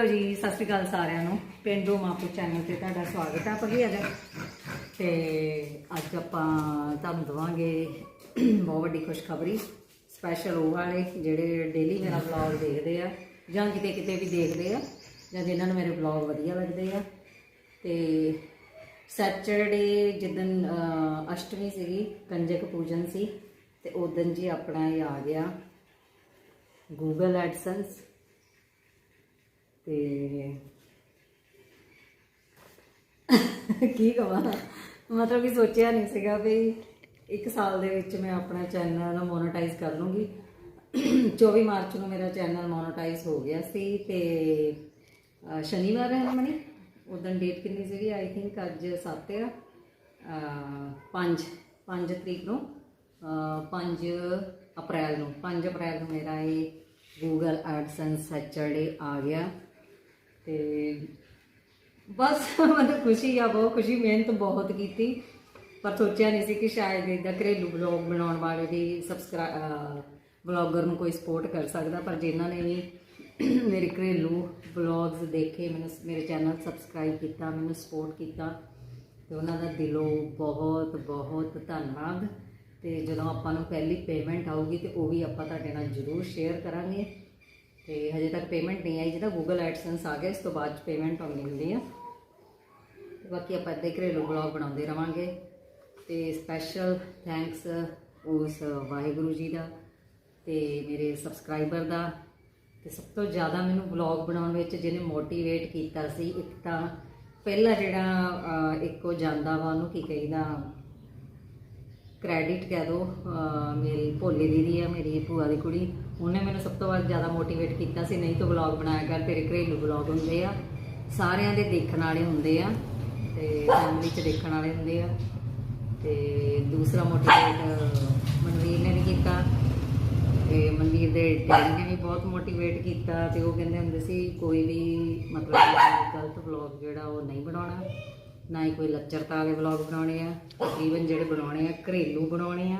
Hello ਜੀ, ਸਤਿ ਸ਼੍ਰੀ ਅਕਾਲ ਸਾਰਿਆਂ ਨੂੰ। ਪਿੰਡੂ ਮਾਪੂ ਚੈਨਲ ਤੇ ਤੁਹਾਡਾ ਸਵਾਗਤ ਹੈ ਭਗੀ ਅੱਜ। ਤੇ ਅੱਜ ਆਪਾਂ ਤੁਹਾਨੂੰ ਦਵਾਂਗੇ ਬਹੁਤ ਵੱਡੀ ਖੁਸ਼ਖਬਰੀ ਸਪੈਸ਼ਲ ਉਹ ਵਾਲੇ ਜਿਹੜੇ ਡੇਲੀ ਮੇਰਾ ਵਲੌਗ ਦੇਖਦੇ ਆ, ਜਾਂ ਕਿਤੇ ਕਿਤੇ ਵੀ ਦੇਖਦੇ ਆ, ਜਾਂ ਜਿਨ੍ਹਾਂ ਨੂੰ ਮੇਰੇ ਵਲੌਗ ਵਧੀਆ ਲੱਗਦੇ ਆ। ਤੇ ਸੈਚਰਡੇ ਜਿੱਦਨ ਅਸ਼ਟਮੀ ਸੀਗੀ, ਕੰਜਕ ਪੂਜਨ ਸੀ, ਤੇ ਉਦੋਂ ਜੀ ਆਪਣਾ ਇਹ ਆ ਗਿਆ ਗੂਗਲ ਐਡਸੈਂਸ ਤੇ ਕੀ ਕਹਾਂ ਮਤਲਬ ਕਿ ਸੋਚਿਆ ਨਹੀਂ ਸੀਗਾ ਵੀ ਇੱਕ ਸਾਲ ਦੇ ਵਿੱਚ ਮੈਂ ਆਪਣਾ ਚੈਨਲ ਮੋਨੇਟਾਈਜ਼ ਕਰ ਲੂੰਗੀ। 24 ਮਾਰਚ ਨੂੰ ਮੇਰਾ ਚੈਨਲ ਮੋਨੇਟਾਈਜ਼ ਹੋ ਗਿਆ ਸੀ ਤੇ ਸ਼ਨੀਵਾਰ ਹੈ ਨਾ ਮਣੀ ਉਦੋਂ ਡੇਟ ਕਿੰਨੀ ਸੀਗੀ? ਆਈ ਥਿੰਕ ਅੱਜ 7 ਆ। 5 5 ਤਰੀਕ ਨੂੰ। 5 ਅਪ੍ਰੈਲ ਨੂੰ। 5 ਅਪ੍ਰੈਲ ਨੂੰ ਮੇਰਾ ਇਹ ਗੂਗਲ ਐਡਸੈਂਸ ਸੈਚਰਡੇ ਆ ਗਿਆ। ਤੇ ਬਸ ਮੈਨੂੰ ਖੁਸ਼ੀ ਆ, ਬਹੁਤ ਖੁਸ਼ੀ, ਮਿਹਨਤ ਬਹੁਤ ਕੀਤੀ, ਪਰ ਸੋਚਿਆ ਨਹੀਂ ਸੀ ਕਿ ਸ਼ਾਇਦ ਇਦਾਂ ਘਰੇਲੂ ਬਲੌਗ ਬਣਾਉਣ ਵਾਲੇ ਵੀ ਸਬਸਕ੍ਰਾਈਬ ਬਲੌਗਰ ਨੂੰ ਕੋਈ ਸਪੋਰਟ ਕਰ ਸਕਦਾ, ਪਰ ਜਿਨ੍ਹਾਂ ਨੇ ਵੀ ਮੇਰੇ ਘਰੇਲੂ ਬਲੌਗਸ ਦੇਖੇ, ਮੈਨੂੰ ਮੇਰੇ ਚੈਨਲ ਸਬਸਕ੍ਰਾਈਬ ਕੀਤਾ, ਮੈਨੂੰ ਸਪੋਰਟ ਕੀਤਾ, ਤੇ ਉਹਨਾਂ ਦਾ ਦਿਲੋਂ ਬਹੁਤ ਬਹੁਤ ਧੰਨਵਾਦ। ਤੇ ਜਦੋਂ ਆਪਾਂ ਨੂੰ ਪਹਿਲੀ ਪੇਮੈਂਟ ਆਊਗੀ, ਤੇ ਉਹ ਵੀ ਆਪਾਂ ਤੁਹਾਡੇ ਨਾਲ ਜ਼ਰੂਰ ਸ਼ੇਅਰ ਕਰਾਂਗੇ। ਤੇ ਹਜੇ ਤੱਕ ਪੇਮੈਂਟ ਨਹੀਂ ਆਈ ਜਿਹਦਾ ਗੂਗਲ ਐਡਸੈਂਸ ਆ ਗਿਆ ਇਸ ਤੋਂ ਬਾਅਦ ਪੇਮੈਂਟ ਆਉਣੀ ਹੁੰਦੀ ਆ। ਬਾਕੀ ਆਪਾਂ ਇੱਦਾਂ ਘਰੇਲੂ ਬਲੌਗ ਬਣਾਉਂਦੇ ਰਵਾਂਗੇ। ਤੇ ਸਪੈਸ਼ਲ ਥੈਂਕਸ ਉਸ ਵਾਹਿਗੁਰੂ ਜੀ ਦਾ ਤੇ ਮੇਰੇ ਸਬਸਕ੍ਰਾਈਬਰ ਦਾ। ਤੇ ਸਭ ਤੋਂ ਜ਼ਿਆਦਾ ਮੈਨੂੰ ਵਲੌਗ ਬਣਾਉਣ ਵਿੱਚ ਜਿਹਨੇ ਮੋਟੀਵੇਟ ਕੀਤਾ ਸੀ ਇੱਕ ਤਾਂ ਪਹਿਲਾ ਜਿਹੜਾ ਅਹ, ਇੱਕ ਉਹ ਜਾਂਦਾ ਵਾ ਉਹਨੂੰ ਕੀ ਕਹੀਦਾ? ਕ੍ਰੈਡਿਟ ਕਹਿ ਦੋ ਮੇਰੀ ਭੋਲੇ ਦੀਦੀ ਆ ਮੇਰੀ ਭੂਆ ਦੀ ਕੁੜੀ। ਉਹਨੇ ਮੈਨੂੰ ਸਭ ਤੋਂ ਵੱਧ ਜ਼ਿਆਦਾ ਮੋਟੀਵੇਟ ਕੀਤਾ ਸੀ, ਨਹੀਂ ਤੂੰ ਵਲੌਗ ਬਣਾਇਆ ਕਰ, ਤੇਰੇ ਘਰੇਲੂ ਵਲੌਗ ਹੁੰਦੇ ਆ। ਸਾਰਿਆਂ ਦੇ ਦੇਖਣ ਵਾਲੇ ਹੁੰਦੇ ਆ ਤੇ ਫੈਮਿਲੀ 'ਚ ਦੇਖਣ ਵਾਲੇ ਹੁੰਦੇ ਆ। ਤੇ ਦੂਸਰਾ ਮੋਟੀਵੇਟ ਮਨਵੀਰ ਨੇ ਵੀ ਕੀਤਾ ਤੇ ਮਨਵੀਰ ਦੇ ਡੈਡੀ ਨੇ ਵੀ ਬਹੁਤ ਮੋਟੀਵੇਟ ਕੀਤਾ ਤੇ ਉਹ ਕਹਿੰਦੇ ਹੁੰਦੇ ਸੀ, ਕੋਈ ਵੀ ਮਤਲਬ ਗਲਤ ਵਲੌਗ ਜਿਹੜਾ ਉਹ ਨਹੀਂ ਬਣਾਉਣਾ, ਨਾ ਹੀ ਕੋਈ ਲੱਚਰਤਾ ਵਾਲੇ ਵਲੌਗ ਬਣਾਉਣੇ ਆ ਤਕਰੀਬਨ ਜਿਹੜੇ ਬਣਾਉਣੇ ਆ, ਘਰੇਲੂ ਬਣਾਉਣੇ ਆ,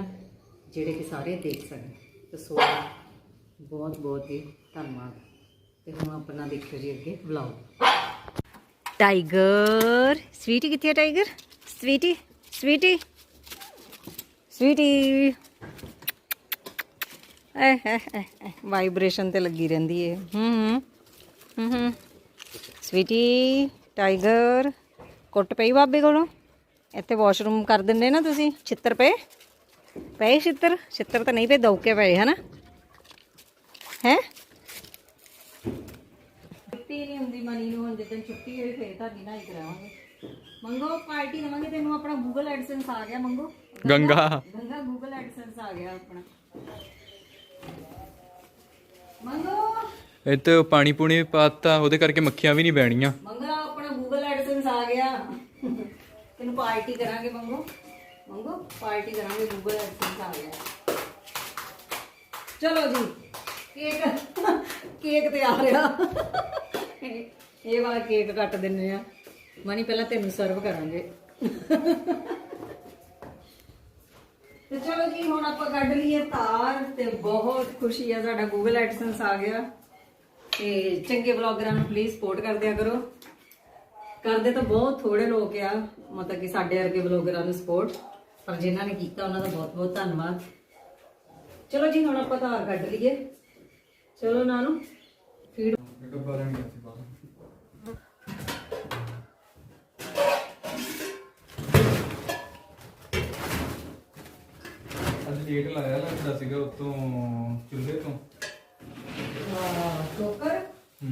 ਜਿਹੜੇ ਕਿ ਸਾਰੇ ਦੇਖ ਸਕਣ। ਤੇ ਸੋ ਬਹੁਤ ਬਹੁਤ ਹੀ ਧੰਨਵਾਦ। ਤੇ ਹੁਣ ਆਪਣਾ ਦੇਖਿਓ ਜੀ ਅੱਗੇ ਵਲੌਗ ਟਾਈਗਰ, ਸਵੀਟੀ ਕਿੱਥੇ ਹੈ ਟਾਈਗਰ? ਸਵੀਟੀ ਸਵੀਟੀ ਸਵੀਟੀ। ਐ ਵਾਈਬ੍ਰੇਸ਼ਨ ਤੇ ਲੱਗੀ ਰਹਿੰਦੀ ਏ। ਹੂੰ ਹੂੰ ਹੂੰ ਸਵੀਟੀ, ਟਾਈਗਰ, ਕੁੱਟ ਪਈ ਬਾਬੇ ਕੋਲੋਂ? ਇੱਥੇ ਵਾਸ਼ਰੂਮ ਕਰ ਦਿੰਦੇ ਨਾ ਤੁਸੀਂ, ਛਿੱਤਰ ਪਏ? ਪਏ ਛਿੱਤਰ? ਛਿੱਤਰ ਤਾਂ ਨਹੀਂ ਪਏ, ਦੌਕੇ ਪਏ, ਹਨਾ? ਹੈ? ਛੁੱਟੀ ਨਹੀਂ ਹੁੰਦੀ ਮਨੀ ਨੂੰ ਹੁਣ ਜਦੋਂ ਛੁੱਟੀ ਹੋਈ ਫੇਰ ਤੁਹਾਡੀ ਨਾਲ ਹੀ ਕਰਾਵਾਂਗੇ। ਮੰਗੋ ਪਾਰਟੀ ਦਵਾਂਗੇ ਤੈਨੂੰ ਆਪਣਾ ਗੂਗਲ ਐਡਸੈਂਸ ਆ ਗਿਆ ਮੰਗੋ। ਗੰਗਾ। ਗੰਗਾ ਗੂਗਲ ਐਡਸੈਂਸ ਆ ਗਿਆ ਆਪਣਾ। ਮੰਗੋ। ਇੱਥੇ ਪਾਣੀ ਪੂਣੀ ਪਾਤਾ ਉਹਦੇ ਕਰਕੇ ਮੱਖੀਆਂ ਵੀ ਨਹੀਂ ਬੈਣੀਆਂ ਮੰਗਾ ਆਪਣਾ ਗੂਗਲ ਐਡਸੈਂਸ ਆ ਗਿਆ। ਤੈਨੂੰ ਪਾਰਟੀ ਕਰਾਂਗੇ ਮੰਗੋ। ਮੰਗੋ ਪਾਰਟੀ ਕਰਾਂਗੇ ਗੂਗਲ ਐਡਸੈਂਸ ਆ ਗਿਆ। ਚਲੋ ਜੀ। ਕੇਕ ਕੇਕ ਤੇ ਆ ਰਿਹਾ। ਇਹ ਵਾਲਾ ਕੇਕ ਕੱਟ ਦਿੰਨੇ ਆ। ਮਨੀ ਪਹਿਲਾਂ ਤੈਨੂੰ ਸਰਵ ਕਰਾਂਗੇ। ਤੇ ਚਲੋ ਜੀ ਹੁਣ ਆਪਾਂ ਕੱਢ ਲਈਏ ਤਾਰ ਤੇ ਬਹੁਤ ਖੁਸ਼ੀ ਆ ਸਾਡਾ ਗੂਗਲ ਐਡਸੈਂਸ ਆ ਗਿਆ। ਤੇ ਚੰਗੇ ਵਲੌਗਰਾਂ ਨੂੰ ਪਲੀਜ਼ ਸਪੋਰਟ ਕਰ ਦਿਆ ਕਰੋ। ਕਰਦੇ ਤਾਂ ਬਹੁਤ ਥੋੜੇ ਲੋਕ ਆ ਮਤਲਬ ਕਿ ਸਾਡੇ ਵਰਗੇ ਵਲੌਗਰਾਂ ਨੂੰ ਸਪੋਰਟ ਪਰ ਜਿਨ੍ਹਾਂ ਨੇ ਕੀਤਾ ਉਹਨਾਂ ਦਾ ਬਹੁਤ ਬਹੁਤ ਧੰਨਵਾਦ। ਚਲੋ ਜੀ ਹੁਣ ਆਪਾਂ ਤਾਰ ਕੱਢ ਲਈਏ। ਚਲੋ ਨਾਨੂ ਫੀਡ ਅੱਜ ਲੇਟ ਲਾਇਆ ਲੱਗਦਾ ਸੀਗਾ ਉਤੋਂ ਚੁੱਲ੍ਹੇ ਤੋਂ। ਕੁੱਕਰ ਹੂੰ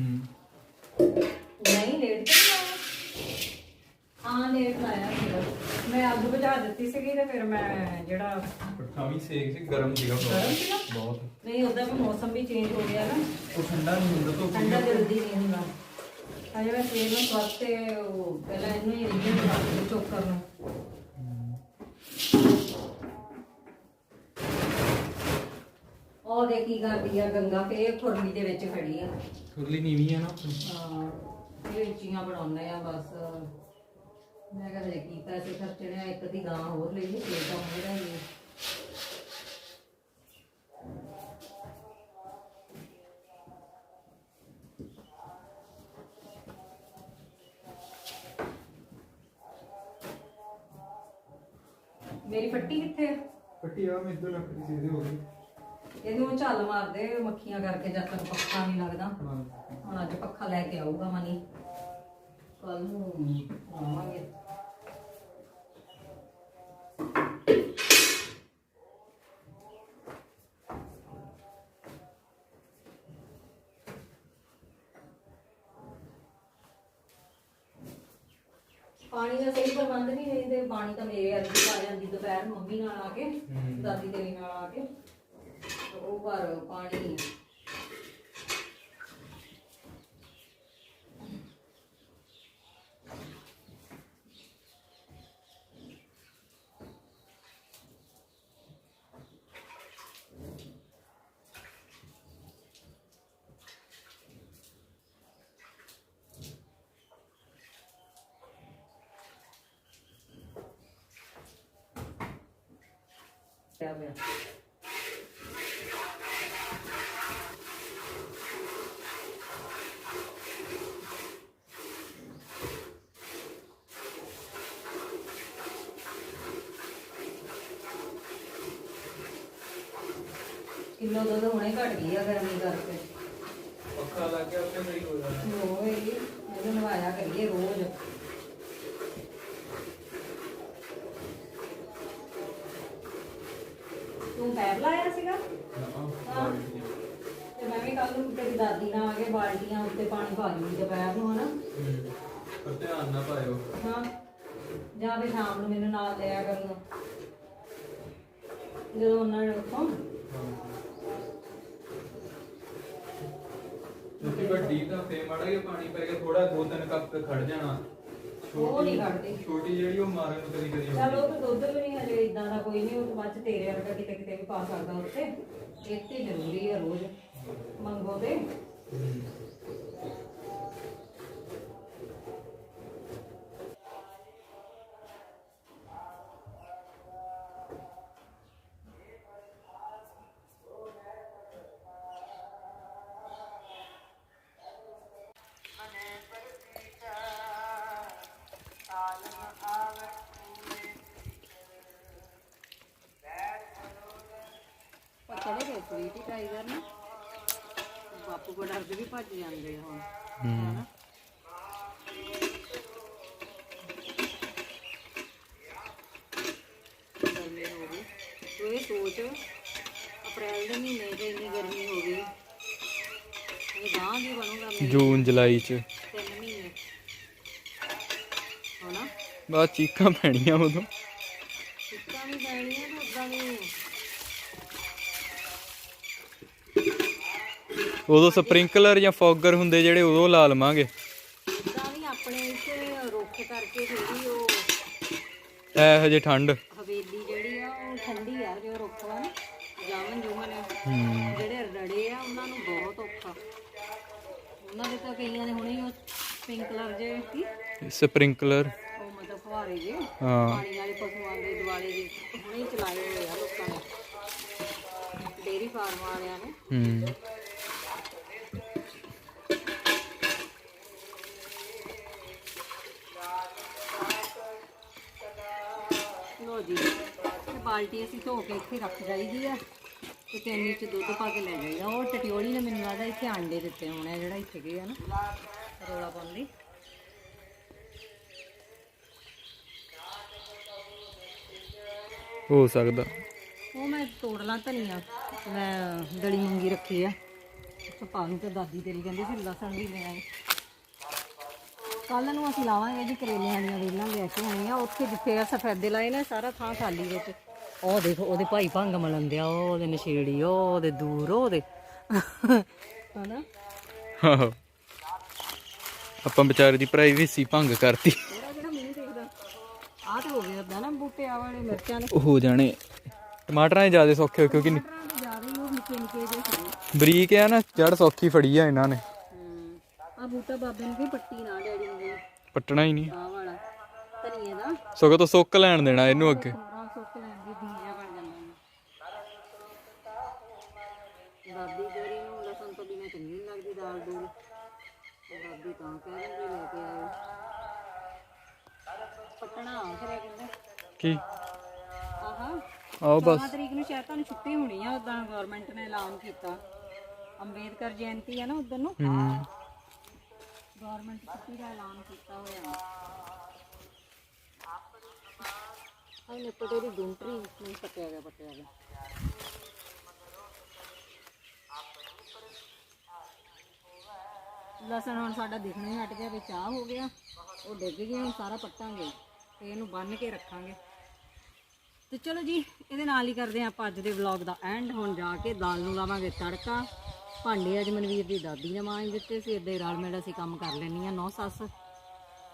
ਨਹੀਂ ਲੇਟ ਤਾਂ ਨਹੀਂ ਆਇਆ ਹਾਂ ਲੇਟ ਲਾਇਆ ਸੀਗਾ ਮੈਂ ਅੱਗ ਬੁਝਾ ਦਿੱਤੀ ਸੀਗੀ ਤੇ ਫਿਰ ਮੈਂ ਜਿਹੜਾ ਪੱਠਾ ਵੀ ਸੇਕ ਸੀ ਗਰਮ ਸੀਗਾ ਗਰਮ ਸੀਗਾ? ਬਹੁਤ। ਨਹੀਂ ਉਦਾਂ ਵੀ ਮੌਸਮ ਵੀ ਚੇਂਜ ਹੋ ਗਿਆ ਨਾ। ਉਹ ਠੰਡਾ ਨਹੀਂ ਹੁੰਦਾ ਤੋਂ ਠੰਡਾ ਜਲਦੀ ਨਹੀਂ ਹੁੰਦਾ। ਅਜੇ ਮੈਂ ਸਵੇਰ ਨੂੰ ਸਵਾਤੇ ਉਹ ਪਹਿਲਾਂ ਇਹਨੂੰ ਹੀ ਰੀਜਨ ਬਣਾ ਕੇ ਚੋਕਰ ਨੂੰ। ਉਹ ਦੇ ਕੀ ਕਰਦੀ ਆ ਗੰਗਾ ਫੇਰ ਖੁਰਲੀ ਦੇ ਵਿੱਚ ਖੜੀ ਆ। ਖੁਰਲੀ ਨੀਵੀਂ ਆ ਨਾ ਆਪਣੀ। ਹਾਂ ਇਹ ਚੀਆਂ ਬਣਾਉਂਦੇ ਆ ਬਸ। ਮੈਂ ਕਹਿੰਦਾ ਕੀ ਪੈਸੇ ਖਰਚਣੇ ਆ ਇੱਕ ਦੀ ਗਾਂ ਹੋਰ ਲਈ ਲਈ ਤੇ ਤਾਂ ਮੇਰਾ ਹੀ ਮੇਰੀ ਫੱਟੀ ਕਿੱਥੇ ਆ? ਪੱਟੀ ਆ ਮੈਂ ਇਧਰ ਰੱਖਦੀ ਸੀ ਇਹਦੇ ਹੋ ਗਈ ਇਹਦੇ ਝੱਲ ਮਾਰਦੇ ਮੱਖੀਆਂ ਕਰਕੇ ਜਦ ਤੱਕ ਪੱਖਾ ਨਹੀਂ ਲੱਗਦਾ। ਹੁਣ ਅੱਜ ਪੱਖਾ ਲੈ ਕੇ ਆਊਗਾ ਮਨੀ। ਕੱਲ ਨੂੰ ਆਵਾਂਗੇ। ਪਾਣੀ ਦਾ ਸਹੀ ਪ੍ਰਬੰਧ ਨਹੀਂ ਨਹੀਂ ਤੇ ਪਾਣੀ ਤਾਂ ਮੇਰੇ ਵਰਗੀ ਆ ਜਾਂਦੀ ਦੁਪਹਿਰ ਮੰਮੀ ਨਾਲ ਆ ਕੇ। ਦਾਦੀ ਤੇਰੀ ਨਾਲ ਆ ਕੇ ਤੇ ਉਹ ਪਰ ਪਾਣੀ ਪਿਆ ਪਿਆ ਕਿਲੋ ਦੁੱਧ ਹੁਣੇ ਘਟ ਗਈ ਆ ਗਰਮੀ ਕਰਕੇ। ਪੱਖਾ ਲੱਗ ਗਿਆ ਉੱਤੇ ਸਹੀ ਹੋ ਜਾਣਾ ਹੋਏਗੀ ਇਹਨੂੰ ਨਵਾਇਆ ਕਰੀਏ ਰੋਜ਼ ਤੂੰ ਪੈਰ ਲਾਇਆ ਸੀਗਾ? ਹਾਂ ਤੇ ਮੈਂ ਵੀ ਕੱਲ ਨੂੰ ਤੇਰੀ ਦਾਦੀ ਨਾਲ ਆ ਕੇ ਬਾਲਟੀਆਂ ਉੱਤੇ ਪਾਣੀ ਪਾ ਲਈ ਦੁਪਹਿਰ ਨੂੰ ਹਨਾ? ਪਰ ਧਿਆਨ ਨਾ ਪਾਇਓ। ਹਾਂ। ਜਾਂ ਵੀ ਸ਼ਾਮ ਨੂੰ ਮੈਨੂੰ ਨਾਲ ਲਿਆ ਕਰਨਾ। ਜਦੋਂ ਉਹਨਾਂ ਨੇ ਉੱਥੋਂ। ਤੁਸੀਂ ਵੱਡੀ ਤਾਂ ਫੇ ਮਾੜਾ ਜਿਹਾ ਪਾਣੀ ਪੈ ਗਿਆ ਥੋੜਾ ਦੋ ਤਿੰਨ ਕੱਪ ਖੜ ਜਾਣਾ। ਉਹ ਨਹੀਂ ਖੜਦੀ। ਛੋਟੀ ਜਿਹੜੀ ਉਹ ਮਾਰਨ ਨੂੰ ਕਦੀ ਕਦੀ ਚਲ ਉਹ ਦੁੱਧ ਵੀ ਨਹੀਂ ਹਜੇ ਇਦਾਂ ਦਾ ਕੋਈ ਨਹੀਂ ਉਹ ਤਾਂ ਬਾਅਦ ਚ ਤੇਰੇ ਵਰਗਾ ਕਿਤੇ ਕਿਤੇ ਵੀ ਪਾ ਸਕਦਾ ਉੱਤੇ ਤੇ ਜ਼ਰੂਰੀ ਹੈ ਰੋਜ਼ ਮੰਗੋ ਤੇ। ਪਕੜੇ ਗਏ ਸਵੀਟ ਟਾਈਗਰ ਨੇ। ਬਾਪੂ ਕੋ ਡਰਦੇ ਵੀ ਭੱਜ ਜਾਂਦੇ ਆ ਹੁਣ। ਹਨਾ? ਗਰਮੀ ਹੋ ਗਈ। ਤੂੰ ਇਹ ਸੋਚ ਅਪ੍ਰੈਲ ਦੇ ਮਹੀਨੇ 'ਚ ਇੰਨੀ ਗਰਮੀ ਹੋ ਗਈ। ਇਹ ਗਾਂ ਦੀ ਬਣੂਗਾ ਮੇਰੇ ਜੂਨ ਜੁਲਾਈ ਚ ਤਿੰਨ ਮਹੀਨੇ ਬਾਅਦ ਚੀਕਾਂ ਪੈਣੀਆਂ ਉਦੋਂ। ਪੈਣੀਆਂ ਤਾਂ ਉਦਾਂ ਸਪ੍ਰਿੰਕਲਰ ਜਾਂ ਫੌਗਰ ਹੁੰਦੇ ਜਿਹੜੇ ਉਦੋਂ ਲਾ ਲਵਾਂਗੇ। ਤਾਂ ਵੀ ਆਪਣੇ ਇੱਥੇ ਰੁੱਖ ਕਰਕੇ ਥੋੜੀ ਉਹ ਇਹੋ ਜਿਹੇ ਠੰਡ। ਹਵੇਲੀ ਜਿਹੜੀ ਆ ਉਹ ਠੰਡੀ ਆ ਜੋ ਰੁੱਖ ਵਾ ਨਾ ਜਾਮਨ ਜੁਮਨ ਹੂੰ। ਜਿਹੜੇ ਰੜੇ ਆ ਉਹਨਾਂ ਨੂੰ ਬਹੁਤ ਔਖਾ। ਉਹਨਾਂ ਦੇ ਤਾਂ ਕਈਆਂ ਦੇ ਹੁਣੇ ਹੀ ਉਹ ਸਪ੍ਰਿੰਕਲਰ ਜੇ ਕੀ ਸਪ੍ਰਿੰਕਲਰ। ਉਹ ਮਤਲਬ ਫੁਹਾਰੇ ਜੇ। ਹਾਂ। ਪਾਣੀ ਵਾਲੇ ਪਸ਼ੂਆਂ ਦੇ ਦੁਆਲੇ ਜੇ ਹੁਣੇ ਹੀ ਚਲਾਏ ਹੋਏ ਆ ਲੋਕਾਂ ਨੇ। ਡੇਰੀ ਫਾਰਮ ਵਾਲਿਆਂ ਨੇ। ਹੂੰ ਲੋ ਜੀ ਤੇ ਬਾਲਟੀ ਅਸੀਂ ਧੋ ਕੇ ਇੱਥੇ ਰੱਖ ਜਾਈਦੀ ਆ। ਤੇ ਕੈਨੀ ਚ ਦੁੱਧ ਪਾ ਕੇ ਲੈ ਜਾਈਦਾ। ਉਹ ਟਟਿਓਲੀ ਨੇ ਮੈਨੂੰ ਲੱਗਦਾ ਇੱਥੇ ਆਂਡੇ ਦਿੱਤੇ ਹੋਣੇ ਆ ਜਿਹੜਾ ਇੱਥੇ ਗਏ ਆ ਨਾ। ਰੋਲਾ ਪਾਉਂਦੀ। ਹੋ ਸਕਦਾ। ਉਹ ਮੈਂ ਤੋੜ ਲਾਂ ਧਨੀਆ ਮੈਂ ਦਲੀ ਮੂੰਗੀ ਰੱਖੀ ਆ। ਪਾ ਨੂੰ ਤੇ ਦਾਦੀ ਤੇਰੀ ਕਹਿੰਦੀ ਸੀ ਲਸਣ ਵੀ ਲੈ ਆਈ। ਕੱਲ ਨੂੰ ਅਸੀਂ ਲਾਵਾਂਗੇ ਜੀ ਕਰੇਲਿਆਂ ਦੀਆਂ ਵੇਲਾਂ ਲੈ ਕੇ ਆਉਣੀਆਂ। ਉੱਥੇ ਜਿੱਥੇ ਆ ਸਫੈਦੇ ਲਾਏ ਨੇ ਸਾਰਾ ਥਾਂ ਖਾਲੀ ਵਿੱਚ। ਉਹ ਦੇਖੋ ਉਹਦੇ ਭਾਈ ਭੰਗ ਮਲੰਦੇ ਆ ਉਹ ਉਹਦੇ ਨਸ਼ੇੜੀ ਉਹ ਉਹਦੇ ਦੂਰ ਉਹ ਉਹਦੇ। ਹਨਾ। ਆਪਾਂ ਵਿਚਾਰੇ ਦੀ ਪ੍ਰਾਈਵੇਸੀ ਭੰਗ ਕਰਤੀ ਇਹਦਾ ਜਿਹੜਾ ਮੂੰਹ ਦੇਖਦਾ ਆਹ ਤੇ ਹੋ ਗਿਆ ਏਦਾਂ ਨਾ ਬੂਟੇ ਆ ਵਾਲੇ ਮਿਰਚਾਂ ਦੇ। ਉਹ ਹੋ ਜਾਣੇ। ਟਮਾਟਰਾਂ ਦੇ ਜ਼ਿਆਦਾ ਸੌਖੇ ਹੋ ਕਿਉਂਕਿ ਟਮਾਟਰਾਂ ਦੇ ਜ਼ਿਆਦਾ ਹੀ ਉਹ ਨਿੱਕੇ ਨਿੱਕੇ ਜਿਹੇ ਸੀ। ਬਰੀਕ ਆ ਨਾ ਜੜ ਸੌਖੀ ਫੜੀ ਆ ਇਹਨਾਂ ਨੇ। ਆ ਬੂਟਾ ਬਾਬੇ ਨੂੰ ਵੀ ਪੱਟੀ ਨਾ ਡੈਡੀ ਨੂੰ ਪੱਟਣਾ ਹੀ ਨਹੀਂ। ਆਹ ਵਾਲਾ ਧਨੀਏ ਦਾ। ਸਗੋਂ ਤੋਂ ਸੁੱਕ ਲੈਣ ਦੇਣਾ ਇਹਨੂੰ ਅੱਗੇ। ਪੂਰਾ ਸੁੱਕ ਲੈਣ ਦੀ ਬੀਜਾ ਬਣ ਜਾਂਦਾ ਹੈ ਦਾਦੀ ਤੇਰੀ ਨੂੰ ਲਸਣ ਤੋਂ ਬਿਨਾਂ ਚੰਗੀ ਨਹੀਂ ਲੱਗਦੀ ਦਾਲ ਦੂਲ ਦਾਦੀ ਤਾਂ ਕਹਿ ਦਿੰਦੀ ਲੈ ਕੇ ਆਇਓ। ਪਟਣਾ ਫਿਰ ਕਹਿੰਦੇ ਕੀ? ਆਓ ਬਸ। 14 ਤਰੀਕ ਨੂੰ ਸ਼ਾਇਦ ਤੁਹਾਨੂੰ ਛੁੱਟੀ ਹੋਣੀ ਆ ਉਦਾਂ ਗਵਰਨਮੈਂਟ ਨੇ ਐਲਾਨ ਕੀਤਾ। ਅੰਬੇਦਕਰ ਜਯੰਤੀ ਆ ਨਾ ਉਦੋਂ ਨੂੰ? ਹੂੰ। ਗਵਰਨਮੈਂਟ ਛੁੱਟੀ ਦਾ ਐਲਾਨ ਕੀਤਾ ਹੋਇਆ। ਆਹ ਨੇ ਪਟੇ ਦੀ ਗੁੰਟਰੀ ਨਹੀਂ ਪੱਟਿਆ ਗਿਆ ਪੱਟਿਆ ਗਿਆ। ਲਸਣ ਹੁਣ ਸਾਡਾ ਦਿਖਣਾ ਹੀ ਹਟ ਗਿਆ ਵਿੱਚ ਆ ਹੋ ਗਿਆ ਉਹ ਡਿੱਗ ਗਿਆ ਹੁਣ ਸਾਰਾ ਪੱਟਾਂਗੇ। ਤੇ ਇਹਨੂੰ ਬੰਨ ਕੇ ਰੱਖਾਂਗੇ। ਤੇ ਚਲੋ ਜੀ, ਇਹਦੇ ਨਾਲ ਹੀ ਕਰਦੇ ਹਾਂ ਆਪਾਂ ਅੱਜ ਦੇ ਵਲੌਗ ਦਾ ਐਂਡ ਹੁਣ ਜਾ ਕੇ ਦਾਲ ਨੂੰ ਲਾਵਾਂਗੇ ਤੜਕਾ। ਭਾਂਡੇ ਅੱਜ ਮਨਵੀਰ ਦੀ ਦਾਦੀ ਨੇ ਮਾਂਜ ਦਿੱਤੇ ਸੀ ਇੱਦਾਂ ਰਲ ਮਿਲ ਅਸੀਂ ਕੰਮ ਕਰ ਲੈਣੀ ਆ ਨੌ ਸੱਸ।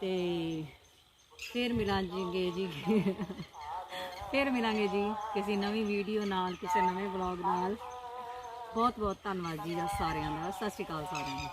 ਤੇ ਫੇਰ ਮਿਲਾਂਗੇ ਜੀ। ਫੇਰ ਮਿਲਾਂਗੇ ਜੀ ਕਿਸੇ ਨਵੀਂ ਵੀਡੀਓ ਨਾਲ, ਕਿਸੇ ਨਵੇਂ ਵਲੌਗ ਨਾਲ। ਬਹੁਤ ਬਹੁਤ ਧੰਨਵਾਦ ਜੀ ਦਾ ਸਾਰਿਆਂ ਦਾ। ਸਤਿ ਸ਼੍ਰੀ ਅਕਾਲ ਸਾਰਿਆਂ ਨੂੰ।